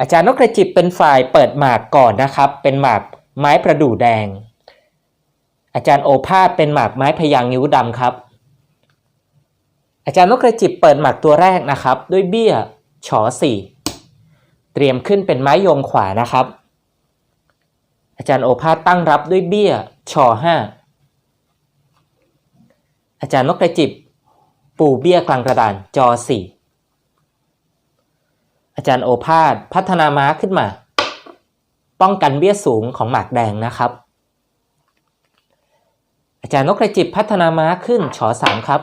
อาจารย์นกกระจิบเป็นฝ่ายเปิดหมากก่อนนะครับ เป็นหมากไม้ประดู่แดง อาจารย์โอภาสเป็นหมากไม้พยางนิ้วดำครับ อาจารย์นกกระจิบเปิดหมากตัวแรกนะครับ ด้วยเบี้ยฉอสี่เตรียมขึ้นเป็นไม้โยงขวานะครับ อาจารย์โอภาสตั้งรับด้วยเบี้ยชอห้าอาจารย์นกกระจิบ ปูเบี้ยกลางกระดานจอสี่ อาจารย์โอภาสพัฒนาม้าขึ้นมา ป้องกันเบี้ยสูงของหมากแดงนะครับ อาจารย์นกกระจิบพัฒนาม้าขึ้นชอสามครับ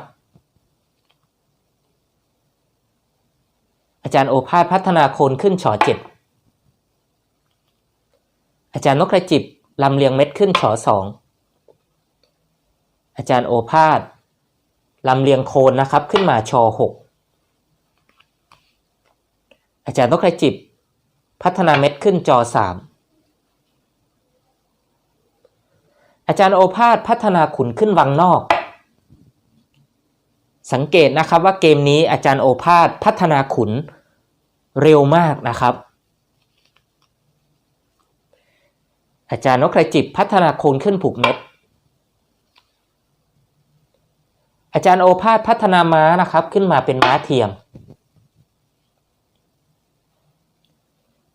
อาจารย์โอภาสพัฒนาโคนขึ้นชอเจ็ดอาจารย์นกกระจิบลำเลียงเม็ดขึ้นชอสองอาจารย์โอภาสลำเลียงโคนนะครับขึ้นมาชอหก อาจารย์นกกระจิบ พัฒนาเม็ดขึ้นจอสามอาจารย์โอภาสพัฒนาขุนขึ้นวังนอก สังเกตนะครับว่าเกมนี้อาจารย์โอภาสพัฒนาขุนเร็วมากนะครับ อาจารย์นกกระจิบพัฒนาโคนขึ้นผูกเม็ดอาจารย์โอภาสพัฒนาม้านะครับ ขึ้นมาเป็นม้าเทียม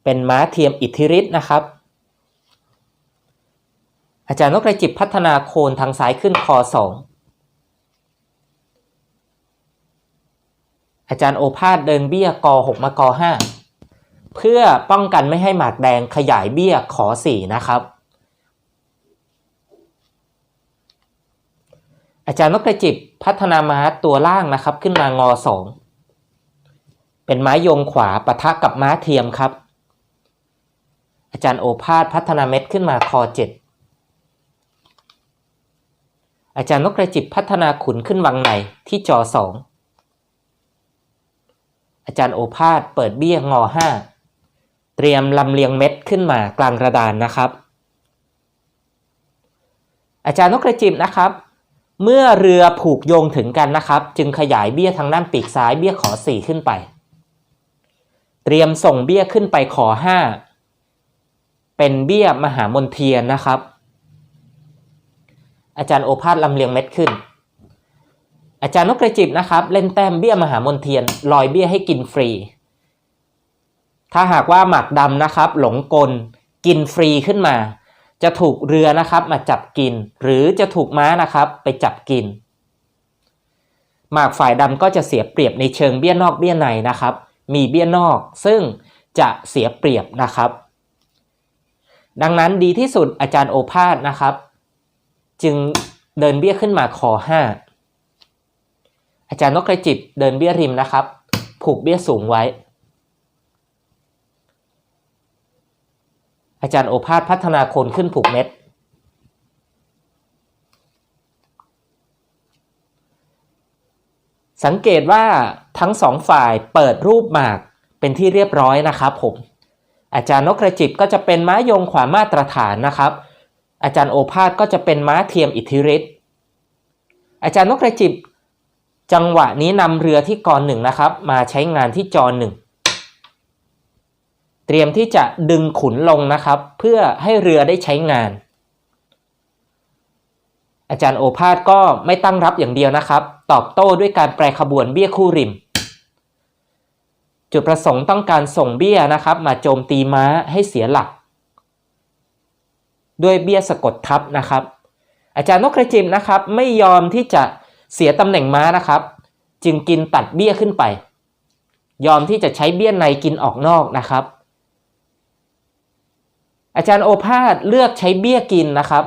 เป็นม้าเทียมอิทธิฤทธิ์นะครับ อาจารย์นกกระจิบพัฒนาโคนทางซ้ายขึ้นคอสองอาจารย์โอภาสเดินเบี้ยกหกมากห้าเพื่อป้องกันไม่ให้หมากแดงขยายเบี้ยขอสี่นะครับ อาจารย์นกกระจิบพัฒนาม้าตัวล่างนะครับขึ้นมางอสองเป็นไม้โยงขวาปะทะกับม้าเทียมครับ อาจารย์โอภาสพัฒนาเม็ดขึ้นมาคอเจ็ดอาจารย์นกกระจิบพัฒนาขุนขึ้นวังในที่จอสองอาจารย์โอภาสเปิดเบี้ยงอห้าเตรียมลำเลียงเม็ดขึ้นมากลางกระดานนะครับ อาจารย์นกกระจิบนะครับ เมื่อเรือผูกโยงถึงกันนะครับ จึงขยายเบี้ยทางด้านปีกซ้ายเบี้ยขอสี่ขึ้นไป เตรียมส่งเบี้ยขึ้นไปขอห้า เป็นเบี้ยมหามนเทียนนะครับ อาจารย์โอภาสลำเลียงเม็ดขึ้น อาจารย์นกกระจิบนะครับ เล่นแต้มเบี้ยมหามนเทียนลอยเบี้ยให้กินฟรี ถ้าหากว่าหมากดำนะครับ หลงกล กินฟรีขึ้นมา จะถูกเรือนะครับมาจับกิน หรือจะถูกม้านะครับไปจับกิน หมากฝ่ายดำก็จะเสียเปรียบในเชิงเบี้ยนอกเบี้ยในนะครับ มีเบี้ยนอกซึ่งจะเสียเปรียบนะครับ ดังนั้นดีที่สุดอาจารย์โอภาสนะครับ จึงเดินเบี้ยขึ้นมาคอห้าอาจารย์นกกระจิบเดินเบี้ยริมนะครับ ผูกเบี้ยสูงไว้ อาจารย์โอภาสพัฒนาโคนขึ้นผูกเม็ด สังเกตว่าทั้งสองฝ่ายเปิดรูปหมากเป็นที่เรียบร้อยนะครับผม อาจารย์นกกระจิบก็จะเป็นม้าโยงขวามาตรฐานนะครับ อาจารย์โอภาสก็จะเป็นม้าเทียมอิทธิฤทธิ์อาจารย์นกกระจิบจังหวะนี้นำเรือที่กรหนึ่งนะครับ มาใช้งานที่จอหนึ่งเตรียมที่จะดึงขุนลงนะครับ เพื่อให้เรือได้ใช้งาน อาจารย์โอภาสก็ไม่ตั้งรับอย่างเดียวนะครับ ตอบโต้ด้วยการแปรขบวนเบี้ยคู่ริม จุดประสงค์ต้องการส่งเบี้ยนะครับ มาโจมตีม้าให้เสียหลัก ด้วยเบี้ยสะกดทับนะครับ อาจารย์นกกระจิมนะครับไม่ยอมที่จะเสียตำแหน่งม้านะครับ จึงกินตัดเบี้ยขึ้นไป ยอมที่จะใช้เบี้ยในกินออกนอกนะครับ อาจารย์โอภาสเลือกใช้เบี้ยกินนะครับ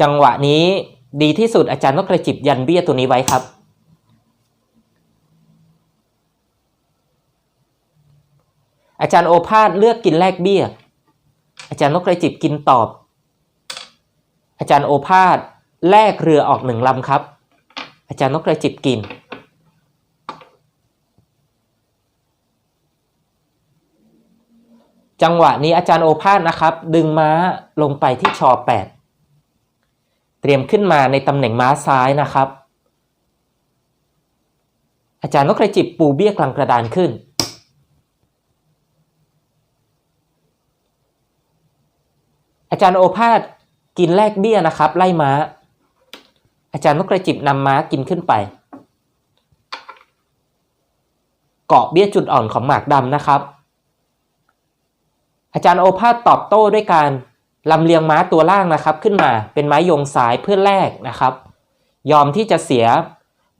จังหวะนี้ดีที่สุดอาจารย์นกกระจิบยันเบี้ยตัวนี้ไว้ครับ อาจารย์โอภาสเลือกกินแลกเบี้ย อาจารย์นกกระจิบกินตอบ อาจารย์โอภาสแลกเรือออกหนึ่งลำครับ อาจารย์นกกระจิบกิน จังหวะนี้อาจารย์โอภาสนะครับ ดึงม้าลงไปที่ชอ8เตรียมขึ้นมาในตำแหน่งม้าซ้ายนะครับ อาจารย์นกกระจิบปูเบี้ยกลางกระดานขึ้น อาจารย์โอภาสกินแลกเบี้ยนะครับ ไล่ม้า อาจารย์นกกระจิบนำม้ากินขึ้นไป เกาะเบี้ยจุดอ่อนของหมากดำนะครับ อาจารย์โอภาสตอบโต้ด้วยการลำเลียงม้าตัวล่างนะครับ ขึ้นมาเป็นไม้ยงสายเพื่อแลกนะครับ ยอมที่จะเสีย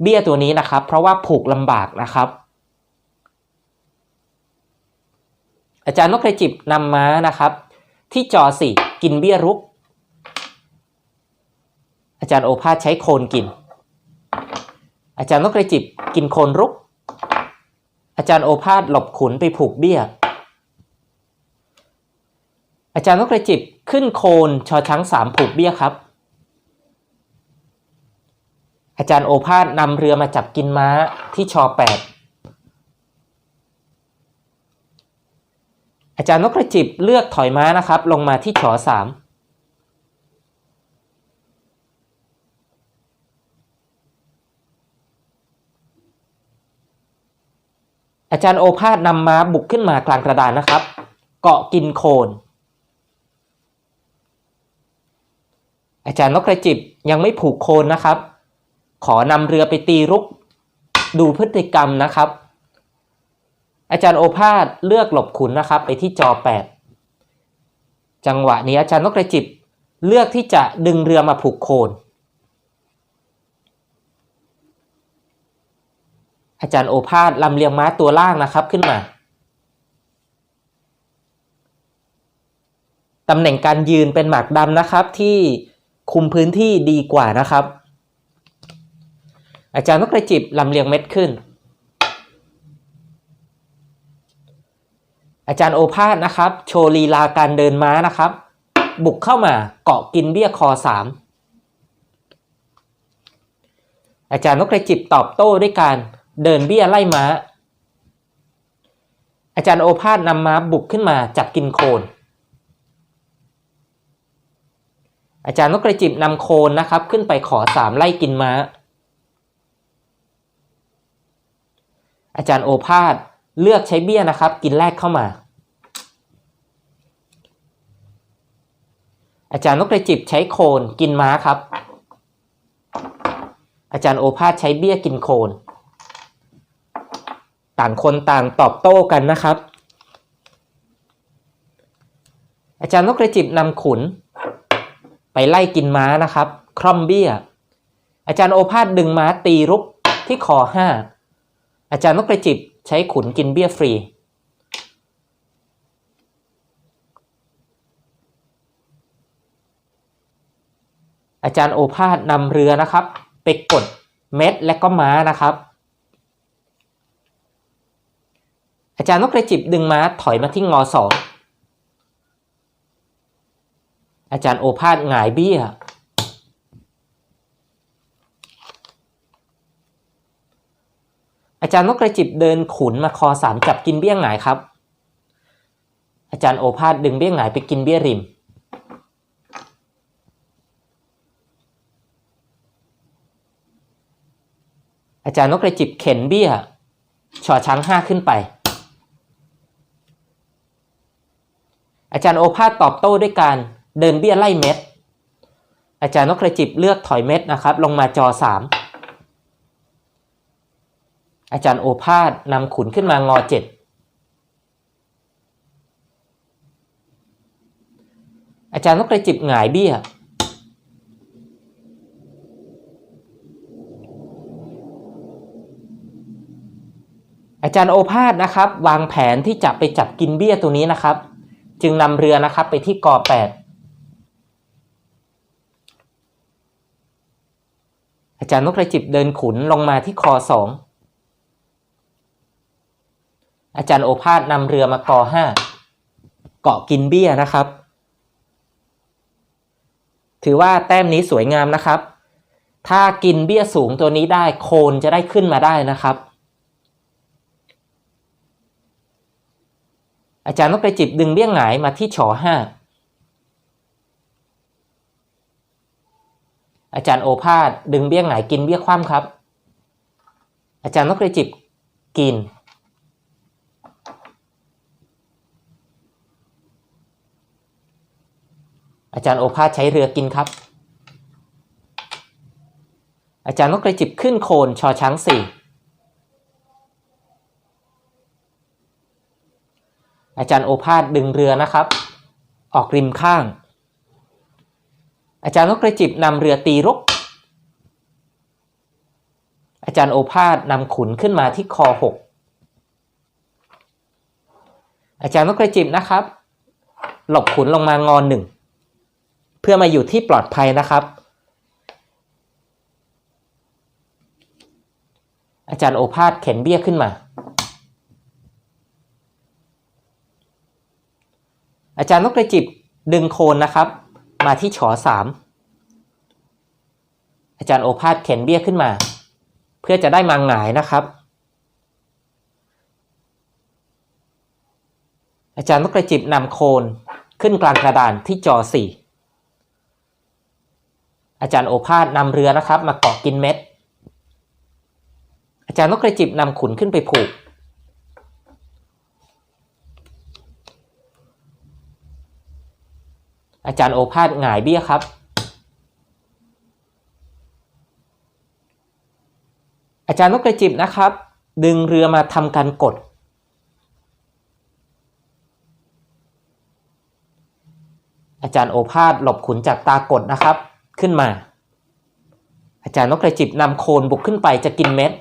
เบี้ยตัวนี้นะครับ เพราะว่าผูกลำบากนะครับ อาจารย์นกกระจิบนำม้านะครับ ที่จอสี่ กินเบี้ยรุก อาจารย์โอภาสใช้โคนกิน อาจารย์นกกระจิบกินโคนรุก อาจารย์โอภาสหลบขุนไปผูกเบี้ย อาจารย์นกกระจิบขึ้นโคนชอช้างสามผูกเบี้ยครับ อาจารย์โอภาสนำเรือมาจับกินม้าที่ชอแปด อาจารย์นกกระจิบเลือกถอยม้านะครับ ลงมาที่ชอสามอาจารย์โอภาสนำม้าบุกขึ้นมากลางกระดานนะครับ เกาะกินโคน อาจารย์นกกระจิบยังไม่ผูกโคนนะครับ ขอนำเรือไปตีรุก ดูพฤติกรรมนะครับ อาจารย์โอภาสเลือกหลบขุนนะครับ ไปที่จอ 8 จังหวะนี้อาจารย์นกกระจิบเลือกที่จะดึงเรือมาผูกโคน อาจารย์โอภาสลำเลียงม้าตัวล่างนะครับขึ้นมาตำแหน่งการยืนเป็นหมากดำนะครับที่คุมพื้นที่ดีกว่านะครับ อาจารย์นกกระจิบลำเลียงเม็ดขึ้น อาจารย์โอภาสนะครับ โชว์ลีลาการเดินม้านะครับ บุกเข้ามาเกาะกินเบี้ยคอสามอาจารย์นกกระจิบตอบโต้ด้วยการเดินเบี้ยไล่ม้า อาจารย์โอภาสนำม้าบุกขึ้นมาจับกินโคน อาจารย์นกกระจิบนำโคนนะครับขึ้นไปขอสามไล่กินม้า อาจารย์โอภาส เลือกใช้เบี้ยนะครับ กินแรกเข้ามา อาจารย์นกกระจิบใช้โคนกินม้าครับ อาจารย์โอภาสใช้เบี้ยกินโคน ต่างคนต่างตอบโต้กันนะครับ อาจารย์นกกระจิบนำขุน ไปไล่กินม้านะครับ คร่อมเบี้ย อาจารย์โอภาสดึงม้าตีรุกที่คอห้าอาจารย์นกกระจิบ ใช้ขุนกินเบี้ยฟรี อาจารย์โอภาสนำเรือนะครับ ไปกดเม็ดและก็ม้านะครับ อาจารย์นกกระจิบดึงม้าถอยมาที่งอสองอาจารย์โอภาสหงายเบี้ย อาจารย์นกกระจิบเดินขุนมาคอสามจับกินเบี้ยหงายครับ อาจารย์โอภาสดึงเบี้ยหงายไปกินเบี้ยริม อาจารย์นกกระจิบเข็นเบี้ยชอช้างห้าขึ้นไป อาจารย์โอภาสตอบโต้ด้วยการเดินเบี้ยไล่เม็ด อาจารย์นกกระจิบเลือกถอยเม็ดนะครับ ลงมาจอสาม อาจารย์โอภาสนำขุนขึ้นมางอเจ็ดอาจารย์นกกระจิบหงายเบี้ย อาจารย์โอภาสนะครับ วางแผนที่จะไปจับกินเบี้ยตัวนี้นะครับ จึงนำเรือนะครับไปที่กอแปดอาจารย์นกกระจิบเดินขุนลงมาที่คอสอง อาจารย์โอภาสนำเรือมากอห้าเกาะกินเบี้ยนะครับ ถือว่าแต้มนี้สวยงามนะครับ ถ้ากินเบี้ยสูงตัวนี้ได้โคนจะได้ขึ้นมาได้นะครับ อาจารย์นกกระจิบดึงเบี้ยหงายมาที่ฉอห้าอาจารย์โอภาสดึงเบี้ยหงายกินเบี้ยคว่ำครับ อาจารย์นกกระจิบกิน อาจารย์โอภาสใช้เรือกินครับ อาจารย์นกกระจิบขึ้นโคนชอช้างสี่อาจารย์โอภาสดึงเรือนะครับ ออกริมข้าง อาจารย์นกกระจิบนำเรือตีรุก อาจารย์โอภาสนำขุนขึ้นมาที่คอหกอาจารย์นกกระจิบนะครับ หลบขุนลงมางอนหนึ่ง เพื่อมาอยู่ที่ปลอดภัยนะครับ อาจารย์โอภาสเข็นเบี้ยขึ้นมา อาจารย์นกกระจิบดึงโคนนะครับ มาที่ฉอสามอาจารย์โอภาสเข็นเบี้ยขึ้นมา เพื่อจะได้มาหงายนะครับ อาจารย์นกกระจิบนำโคนขึ้นกลางกระดานที่จอสี่ อาจารย์โอภาสนำเรือนะครับ มาเกาะกินเม็ด อาจารย์นกกระจิบนำขุนขึ้นไปผูก อาจารย์โอภาสหงายเบี้ยครับอาจารย์นกกระจิบนะครับ ดึงเรือมาทำการกด อาจารย์โอภาสหลบขุนจากตากดนะครับ ขึ้นมา อาจารย์นกกระจิบนำโคนบุกขึ้นไปจะกินเม็ด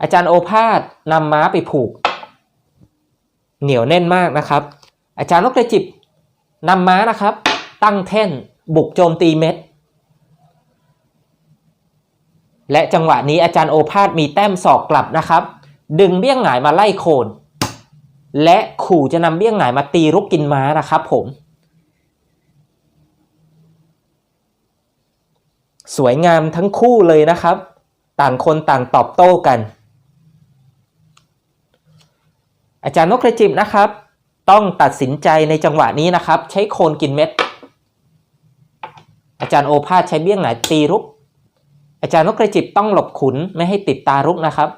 อาจารย์โอภาสนำม้าไปผูก เหนียวแน่นมากนะครับ อาจารย์นกกระจิบนำม้านะครับ ตั้งแท่นบุกโจมตีเม็ด และจังหวะนี้อาจารย์โอภาสมีแต้มศอกกลับนะครับ ดึงเบี้ยงหงายมาไล่โคน และขู่จะนำเบี้ยงหงายมาตีรุกกินม้านะครับผม สวยงามทั้งคู่เลยนะครับ ต่างคนต่างตอบโต้กัน อาจารย์นกกระจิบนะครับ ต้องตัดสินใจในจังหวะนี้นะครับ ใช้โคนกินเม็ด อาจารย์โอภาสใช้เบี้ยงหงายตีรุกอาจารย์นกกระจิบต้องหลบขุนไม่ให้ติดตารุกนะครับ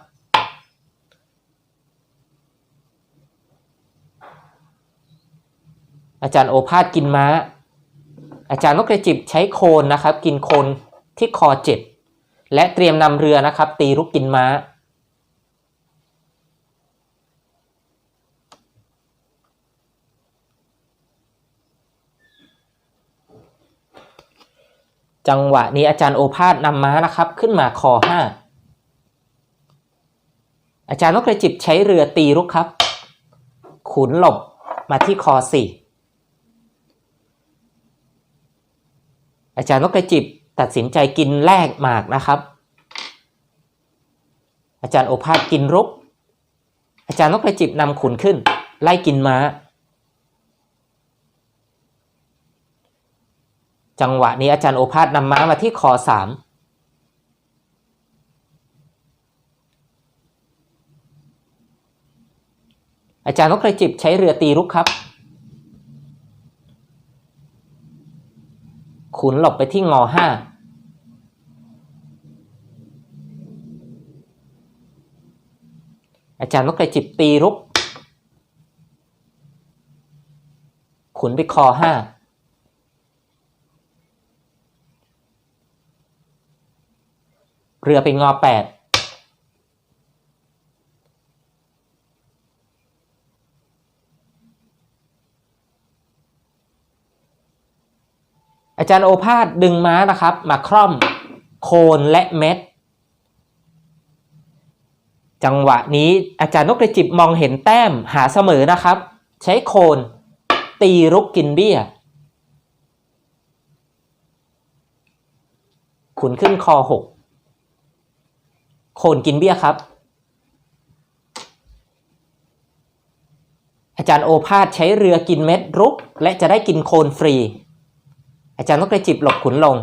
อาจารย์โอภาสกินม้า อาจารย์นกกระจิบใช้โคนนะครับ กินโคนที่คอเจ็ดและเตรียมนำเรือนะครับ ตีรุกกินม้า จังหวะนี้อาจารย์โอภาสนำม้านะครับ ขึ้นมาคอห้าอาจารย์นกกระจิบใช้เรือตีรุกครับ ขุนหลบมาที่คอสี่ อาจารย์นกกระจิบตัดสินใจกินแลกหมากนะครับ อาจารย์โอภาสกินรุกอาจารย์นกกระจิบนำขุนขึ้น ไล่กินม้า จังหวะนี้อาจารย์โอภาสนำม้ามาที่คอสามอาจารย์นกกระจิบใช้เรือตีรุกครับ ขุนหลบไปที่งอห้าอาจารย์นกกระจิบตีรุกขุนไปคอห้าเรือไปงอแปด อาจารย์โอภาสดึงม้านะครับ มาคร่อมโคนและเม็ด จังหวะนี้อาจารย์นกกระจิบมองเห็นแต้มหาเสมอนะครับ ใช้โคนตีรุกกินเบี้ย ขุนขึ้นคอหกโคนกินเบี้ยครับ อาจารย์โอภาสใช้เรือกินเม็ดรุก และจะได้กินโคนฟรี อาจารย์นกกระจิบหลบขุนลง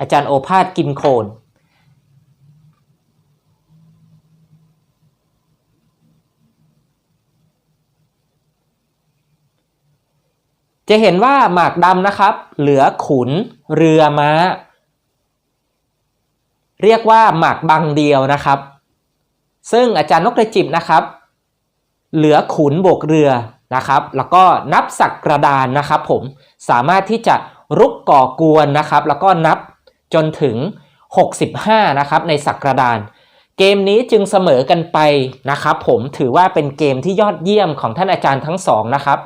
อาจารย์โอภาสกินโคน จะเห็นว่าหมากดำนะครับ เหลือขุนเรือม้า เรียกว่าหมากบังเดียวนะครับ ซึ่งอาจารย์นกกระจิบนะครับ เหลือขุนบวกเรือนะครับ แล้วก็นับสักกระดานนะครับผมสามารถที่จะ รุกก่อกวนนะครับ แล้วก็นับจนถึง 65 นะครับ ในสักกระดาน เกมนี้จึงเสมอกันไปนะครับผมถือว่าเป็นเกมที่ยอดเยี่ยมของท่านอาจารย์ทั้งสองนะครับ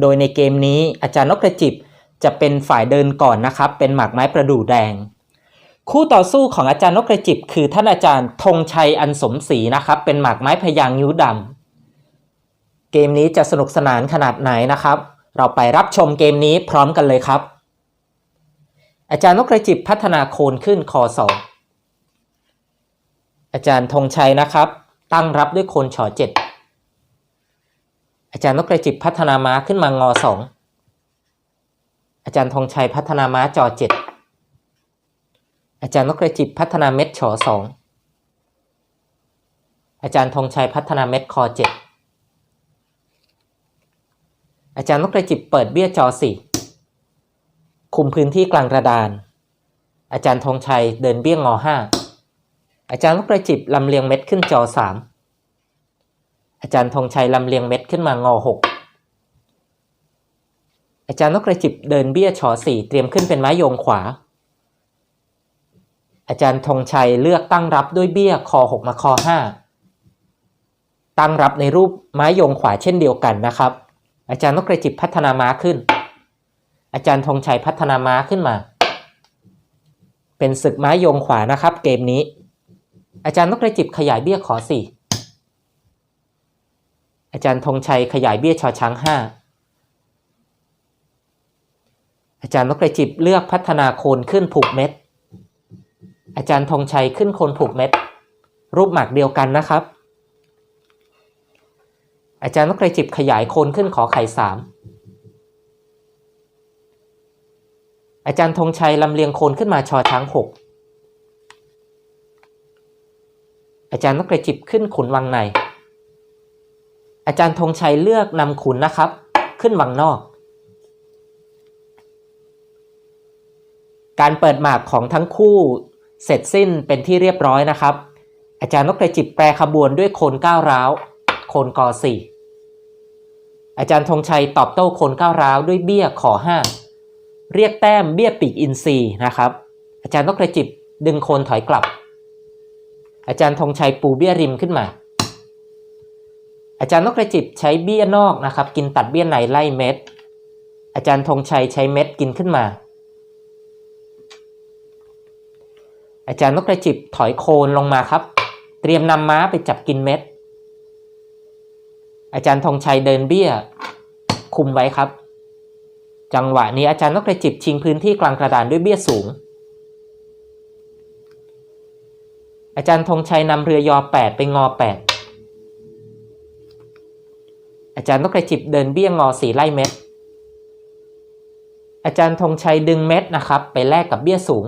โดยในเกมนี้อาจารย์นกกระจิบจะเป็นฝ่ายเดินก่อนนะครับ เป็นหมากไม้ประดู่แดง คู่ต่อสู้ของอาจารย์นกกระจิบคือท่านอาจารย์ธงชัยอันสมศรีนะครับ เป็นหมากไม้พยางค์นิ้วดำ เกมนี้จะสนุกสนานขนาดไหนนะครับ เราไปรับชมเกมนี้พร้อมกันเลยครับ อาจารย์นกกระจิบพัฒนาโคนขึ้นคอสองอาจารย์ธงชัยนะครับ ตั้งรับด้วยโคนฉอเจ็ดอาจารย์นกกระจิบพัฒนาม้าขึ้นมางอสองอาจารย์ธงชัยพัฒนาม้าจอเจ็ดอาจารย์นกกระจิบพัฒนาเม็ดฉอสองอาจารย์ธงชัยพัฒนาเม็ดคอเจ็ด อาจารย์นกกระจิบเปิดเบี้ยจอสี่คุมพื้นที่กลางกระดาน อาจารย์ธงชัยเดินเบี้ยงอห้าอาจารย์นกกระจิบลำเลียงเม็ดขึ้นจอสามอาจารย์ธงชัยลำเลียงเม็ดขึ้นมางอหกอาจารย์นกกระจิบเดินเบี้ยชอสี่เตรียมขึ้นเป็นไม้โยงขวา อาจารย์ธงชัยเลือกตั้งรับด้วยเบี้ยคอหกมาคอห้าตั้งรับในรูปไม้โยงขวาเช่นเดียวกันนะครับ อาจารย์นกกระจิบพัฒนาม้าขึ้น อาจารย์ธงชัยพัฒนาม้าขึ้นมา เป็นศึกม้โยงขวานะครับ เกมนี้ อาจารย์นกกระจิบขยายเบี้ยขอสี่อาจารย์ธงชัยขยายเบี้ยชอช้างห้าอาจารย์นกกระจิบเลือกพัฒนาโคนขึ้นผูกเม็ด อาจารย์ธงชัยขึ้นโคนผูกเม็ด รูปหมากเดียวกันนะครับ อาจารย์นกกระจิบขยายโคนขึ้นขอไข่สามอาจารย์ธงชัยลำเลียงโคนขึ้นมาชอช้างหกอาจารย์นกกระจิบขึ้นขุนวังใน อาจารย์ธงชัยเลือกนำขุนนะครับ ขึ้นวังนอก การเปิดหมากของทั้งคู่เสร็จสิ้นเป็นที่เรียบร้อยนะครับ อาจารย์นกกระจิบแปรขบวนด้วยโคนก้าวร้าว โคนกอสี่ อาจารย์ธงชัยตอบโต้โคนก้าวร้าวด้วยเบี้ยขอห้าเรียกแต้มเบี้ยปีกอินทรีนะครับ อาจารย์นกกระจิบดึงโคนถอยกลับ อาจารย์ธงชัยปูเบี้ยริมขึ้นมา อาจารย์นกกระจิบใช้เบี้ยนอกนะครับ กินตัดเบี้ยในไล่เม็ด อาจารย์ธงชัยใช้เม็ดกินขึ้นมา อาจารย์นกกระจิบถอยโคนลงมาครับ เตรียมนำม้าไปจับกินเม็ด อาจารย์ธงชัยเดินเบี้ย คุมไว้ครับ จังหวะนี้อาจารย์นกกระจิบชิงพื้นที่กลางกระดานด้วยเบี้ยสูง อาจารย์ธงชัยนำเรือยอ 8 ไปงอ 8 อาจารย์นกกระจิบเดินเบี้ยงอสีไล่เม็ด อาจารย์ธงชัยดึงเม็ดนะครับ ไปแลกกับเบี้ยสูง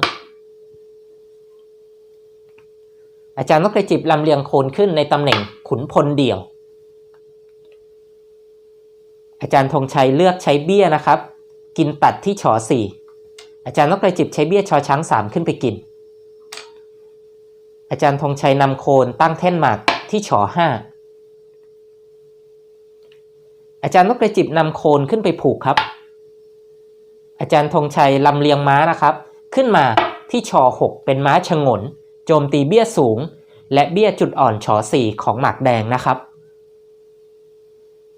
อาจารย์นกกระจิบลำเลียงโคนขึ้นในตำแหน่งขุนพลเดี่ยว อาจารย์ธงชัยเลือกใช้เบี้ยนะครับ กินตัดที่ฉอสี่อาจารย์นกกระจิบใช้เบี้ยชอช้างสามขึ้นไปกิน อาจารย์ธงชัยนำโคนตั้งแท่นหมากที่ฉอห้าอาจารย์นกกระจิบนำโคนขึ้นไปผูกครับ อาจารย์ธงชัยลำเลียงม้านะครับ ขึ้นมาที่ชอหกเป็นม้าชงน โจมตีเบี้ยสูง และเบี้ยจุดอ่อนชอสี่ของหมากแดงนะครับ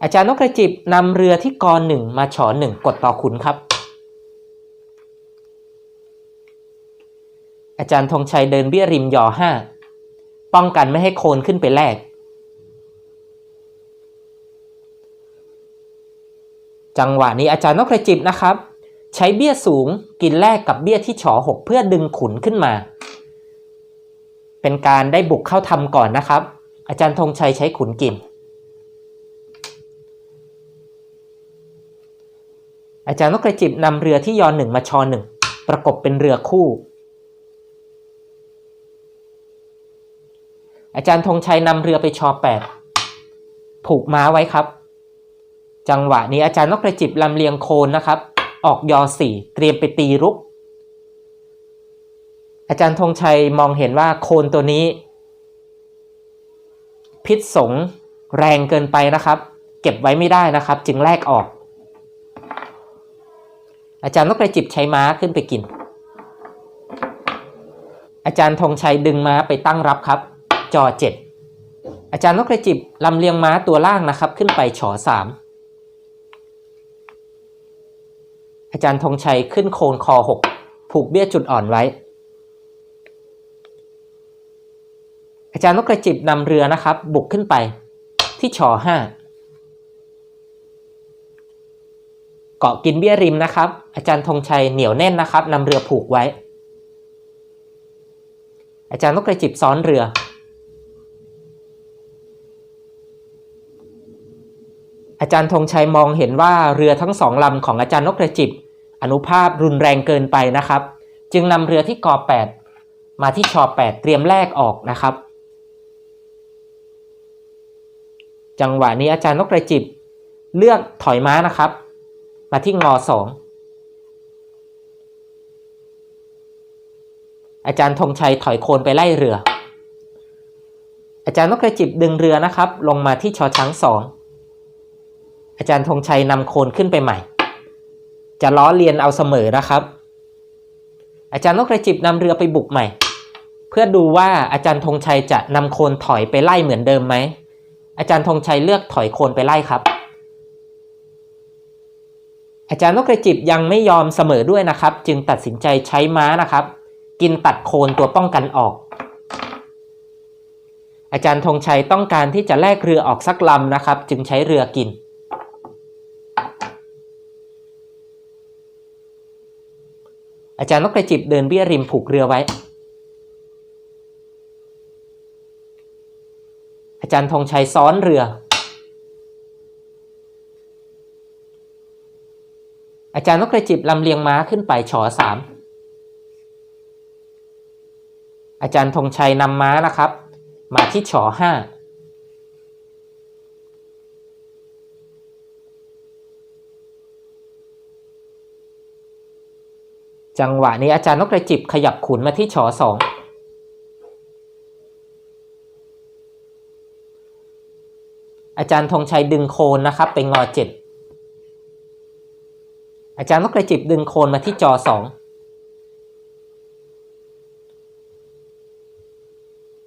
อาจารย์นกกระจิบนำเรือที่กอหนึ่งมาชอหนึ่งกดต่อขุนครับ อาจารย์ธงชัยเดินเบี้ยริมยอห้าป้องกันไม่ให้โคนขึ้นไปแลกจังหวะนี้อาจารย์นกกระจิบนะครับ ใช้เบี้ยสูงกินแลกกับเบี้ยที่ฉอหกเพื่อดึงขุนขึ้นมา เป็นการได้บุกเข้าทำก่อนนะครับ อาจารย์ธงชัยใช้ขุนกิน อาจารย์นกกระจิบนำเรือที่ยอหนึ่งมาชอหนึ่งประกบเป็นเรือคู่ อาจารย์ธงชัยนำเรือไปชอแปดผูกม้าไว้ครับ จังหวะนี้อาจารย์นกกระจิบลำเลียงโคนนะครับ ออกยอสี่เตรียมไปตีรุก อาจารย์ธงชัยมองเห็นว่าโคนตัวนี้ พิษสงแรงเกินไปนะครับ เก็บไว้ไม่ได้นะครับ จึงแลกออก อาจารย์นกกระจิบใช้ม้าขึ้นไปกิน อาจารย์ธงชัยดึงม้าไปตั้งรับครับ จอเจ็ดอาจารย์นกกระจิบลำเลียงม้าตัวล่างนะครับ ขึ้นไปฉอสามอาจารย์ธงชัยขึ้นโคนคอหกผูกเบี้ยจุดอ่อนไว้ อาจารย์นกกระจิบนำเรือนะครับ บุกขึ้นไปที่ฉอห้า เกาะกินเบี้ยริมนะครับ อาจารย์ธงชัยเหนียวแน่นนะครับนำเรือผูกไว้ อาจารย์นกกระจิบซ้อนเรือ อาจารย์ธงชัยมองเห็นว่าเรือทั้งสองลำของอาจารย์นกกระจิบ อนุภาพรุนแรงเกินไปนะครับ จึงนำเรือที่กอ8มาที่ชอ8เตรียมแลกออกนะครับ จังหวะนี้อาจารย์นกกระจิบเลือกถอยม้านะครับ มาที่งอ2อาจารย์ธงชัยถอยโคนไปไล่เรือ อาจารย์นกกระจิบดึงเรือนะครับ ลงมาที่ชอช้างสองอาจารย์ธงชัยนำโคนขึ้นไปใหม่ จะล้อเลียนเอาเสมอนะครับ อาจารย์นกกระจิบนำเรือไปบุกใหม่ เพื่อดูว่าอาจารย์ธงชัยจะนำโคนถอยไปไล่เหมือนเดิมไหมอาจารย์ธงชัยเลือกถอยโคนไปไล่ครับ อาจารย์นกกระจิบยังไม่ยอมเสมอด้วยนะครับ จึงตัดสินใจใช้ม้านะครับ กินตัดโคนตัวป้องกันออก อาจารย์ธงชัยต้องการที่จะแลกเรือออกสักลำนะครับ จึงใช้เรือกิน อาจารย์นกกระจิบเดินเบี้ยริมผูกเรือไว้ อาจารย์ธงชัยซ้อนเรือ อาจารย์นกกระจิบลำเลียงม้าขึ้นไปฉอสามอาจารย์ธงชัยนำม้านะครับ มาที่ฉอห้าจังหวะนี้อาจารย์นกกระจิบขยับขุนมาที่ฉอสองอาจารย์ธงชัยดึงโคนนะครับ ไปงอเจ็ด อาจารย์นกกระจิบดึงโคนมาที่จอสอง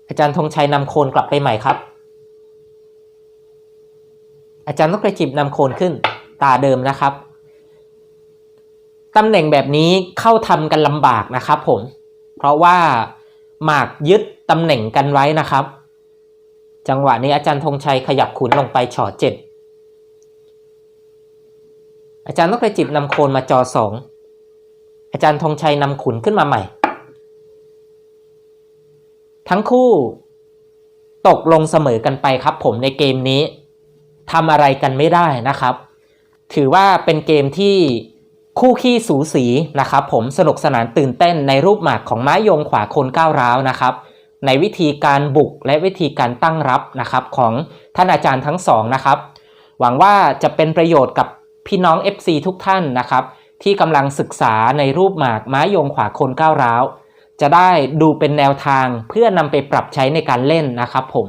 อาจารย์ธงชัยนำโคนกลับไปใหม่ครับ อาจารย์นกกระจิบนำโคนขึ้น ตาเดิมนะครับตำแหน่งแบบนี้เข้าทำกันลำบากนะครับผม เพราะว่าหมากยึดตำแหน่งกันไว้นะครับ จังหวะนี้อาจารย์ธงชัยขยับขุนลงไปฉอเจ็ด อาจารย์นกกระจิบนำโคนมาจอสอง อาจารย์ธงชัยนำขุนขึ้นมาใหม่ ทั้งคู่ ตกลงเสมอกันไปครับ ผมในเกมนี้ทำอะไรกันไม่ได้นะครับ ถือว่าเป็นเกมที่คู่ขี้สูสีนะครับผมสนุกสนานตื่นเต้นในรูปหมากของไม้ยงขวาโคนก้าวร้าวนะครับในวิธีการบุกและวิธีการตั้งรับนะครับของท่านอาจารย์ทั้งสองนะครับ หวังว่าจะเป็นประโยชน์กับ พี่น้อง FC ทุกท่านนะครับ ที่กำลังศึกษาในรูปหมากไม้ยงขวาคนก้าวร้าว จะได้ดูเป็นแนวทางเพื่อนำไปปรับใช้ในการเล่นนะครับผม